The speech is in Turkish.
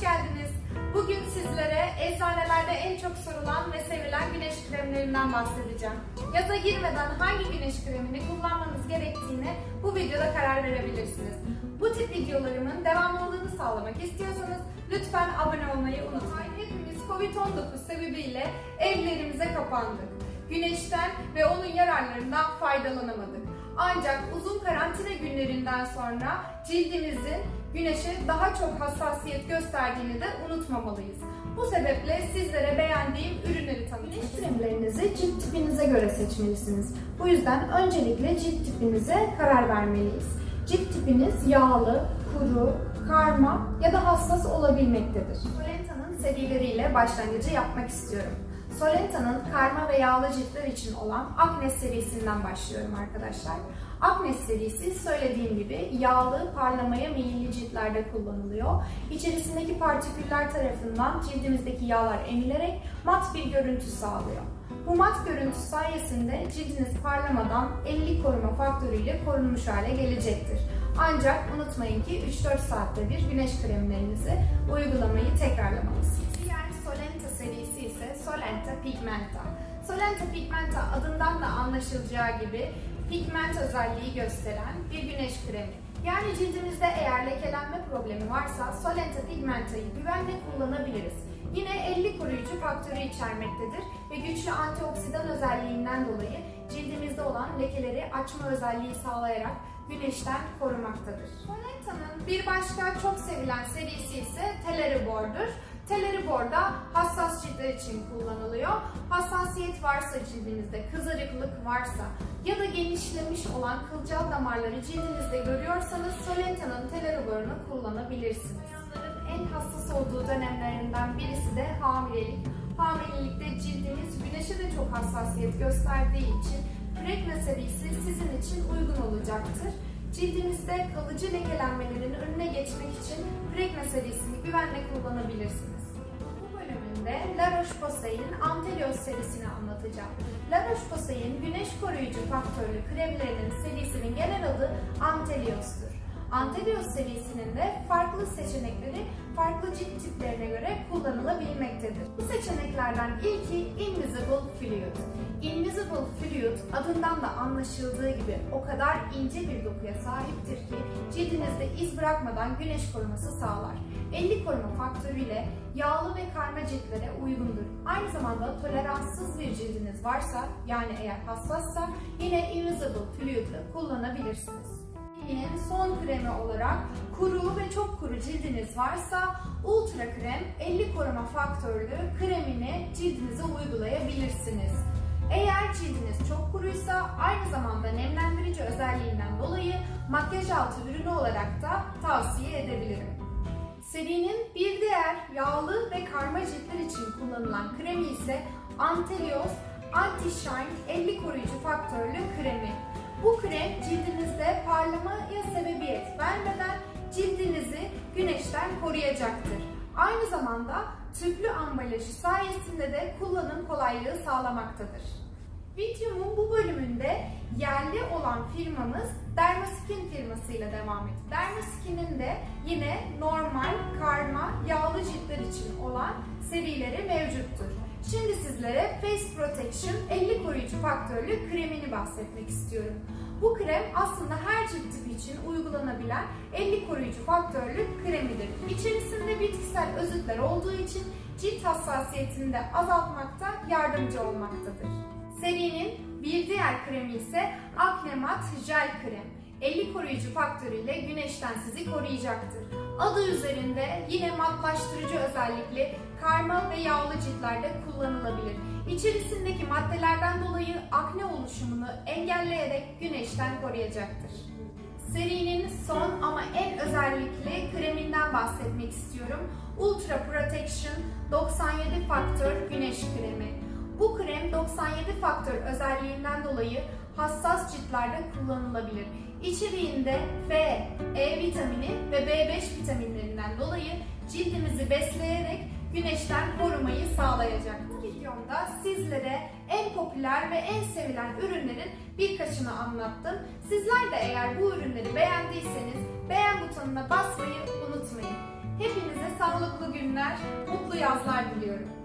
hoş geldiniz. Bugün sizlere eczanelerde en çok sorulan ve sevilen güneş kremlerinden bahsedeceğim. Yaza girmeden hangi güneş kremini kullanmanız gerektiğini bu videoda karar verebilirsiniz. Bu tip videolarımın devamlılığını sağlamak istiyorsanız lütfen abone olmayı unutmayın. Hepimiz Covid-19 sebebiyle evlerimize kapandık. Güneşten ve onun yararlarından faydalanamadık. Ancak uzun karantina günlerinden sonra cildimizin güneşe daha çok hassasiyet gösterdiğini de unutmamalıyız. Bu sebeple sizlere beğendiğim ürünleri tanıtacağım. Kremlerinizi cilt tipinize göre seçmelisiniz. Bu yüzden öncelikle cilt tipinize karar vermeliyiz. Cilt tipiniz yağlı, kuru, karma ya da hassas olabilmektedir. Solenta'nın serileriyle başlangıcı yapmak istiyorum. Solenta'nın karma ve yağlı ciltler için olan Acne serisinden başlıyorum arkadaşlar. Acne serisi söylediğim gibi yağlı, parlamaya meyilli ciltlerde kullanılıyor. İçerisindeki partiküller tarafından cildimizdeki yağlar emilerek mat bir görüntü sağlıyor. Bu mat görüntü sayesinde cildiniz parlamadan 50 koruma faktörüyle korunmuş hale gelecektir. Ancak unutmayın ki 3-4 saatte bir güneş kremlerinizi uygulamayı Pigmenta. Solenta Pigmenta adından da anlaşılacağı gibi pigment özelliği gösteren bir güneş kremi. Yani cildimizde eğer lekelenme problemi varsa Solenta Pigmenta'yı güvenle kullanabiliriz. Yine 50 koruyucu faktörü içermektedir ve güçlü antioksidan özelliğinden dolayı cildimizde olan lekeleri açma özelliği sağlayarak güneşten korumaktadır. Solenta'nın bir başka çok sevilen serisi ise Teleribor'dur. Teleribor da hassas ciltler için kullanılıyor. Hassasiyet varsa cildinizde, kızarıklık varsa ya da genişlemiş olan kılcal damarları cildinizde görüyorsanız Solenta'nın Teleribor'unu kullanabilirsiniz. Bayanların en hassas olduğu dönemlerinden birisi de hamilelik. Hamilelikte cildiniz güneşe de çok hassasiyet gösterdiği için Prekna serisi sizin için uygun olacaktır. Cildinizde kalıcı lekelenmelerin önüne geçmek için Prekna serisini güvenle kullanabilirsiniz. Bu bölümünde La Roche-Posay'in Antelios serisini anlatacağım. La Roche-Posay'in güneş koruyucu faktörlü kremlerinin serisinin genel adı Antelios'tur. Antelios serisinin de farklı seçenekleri farklı cilt tiplerine göre kullanılabilmektedir. Bu seçeneklerden ilki Invisible Fluid. Invisible Fluid adından da anlaşıldığı gibi o kadar ince bir dokuya sahiptir ki cildinizde iz bırakmadan güneş koruması sağlar. 50 koruma faktörüyle yağlı ve karma ciltlere uygundur. Aynı zamanda toleranssız bir cildiniz varsa yani eğer hassassa yine Invisible Fluid ile kullanabilirsiniz. Yine son kremi olarak kuru ve çok kuru cildiniz varsa Ultra Krem 50 koruma faktörlü kremini cildinize uygulayabilirsiniz. Eğer cildiniz çok kuruysa aynı zamanda nemlendirici özelliğinden dolayı makyaj altı ürünü olarak da tavsiye edebilirim. Serinin bir diğer yağlı ve karma ciltler için kullanılan kremi ise Antelios Anti-Shine 50 koruyucu faktörlü kremi. Bu krem cildinizde parlamaya sebebiyet vermeden cildinizi güneşten koruyacaktır. Aynı zamanda tüplü ambalajı sayesinde de kullanım kolaylığı sağlamaktadır. Videomun bu bölümünde yerli olan firmamız Dermaskin firmasıyla devam etti. Dermaskin'in de yine normal, karma, yağlı ciltler için olan serileri mevcuttur. Şimdi sizlere Face Protection 50 koruyucu faktörlü kremini bahsetmek istiyorum. Bu krem aslında her cilt tipi için uygulanabilen 50 koruyucu faktörlü kremidir. İçerisinde bitkisel özütler olduğu için cilt hassasiyetini de azaltmakta yardımcı olmaktadır. Serinin bir diğer kremi ise Acne Mat Jel Krem. 50 koruyucu faktörüyle güneşten sizi koruyacaktır. Adı üzerinde yine matlaştırıcı özellikli karma ve yağlı ciltlerde kullanılabilir. İçerisindeki maddelerden dolayı akne oluşumunu engelleyerek güneşten koruyacaktır. Serinin son ama en özellikli kreminden bahsetmek istiyorum. Ultra Protection 97 faktör güneş kremi. Bu krem 97 faktör özelliğinden dolayı hassas ciltlerde kullanılabilir. İçeriğinde F, E vitamini ve B5 vitaminlerinden dolayı cildimizi besleyerek güneşten korumayı sağlayacak. Bu videomda sizlere en popüler ve en sevilen ürünlerin birkaçını anlattım. Sizler de eğer bu ürünleri beğendiyseniz beğen butonuna basmayı unutmayın. Hepinize sağlıklı günler, mutlu yazlar diliyorum.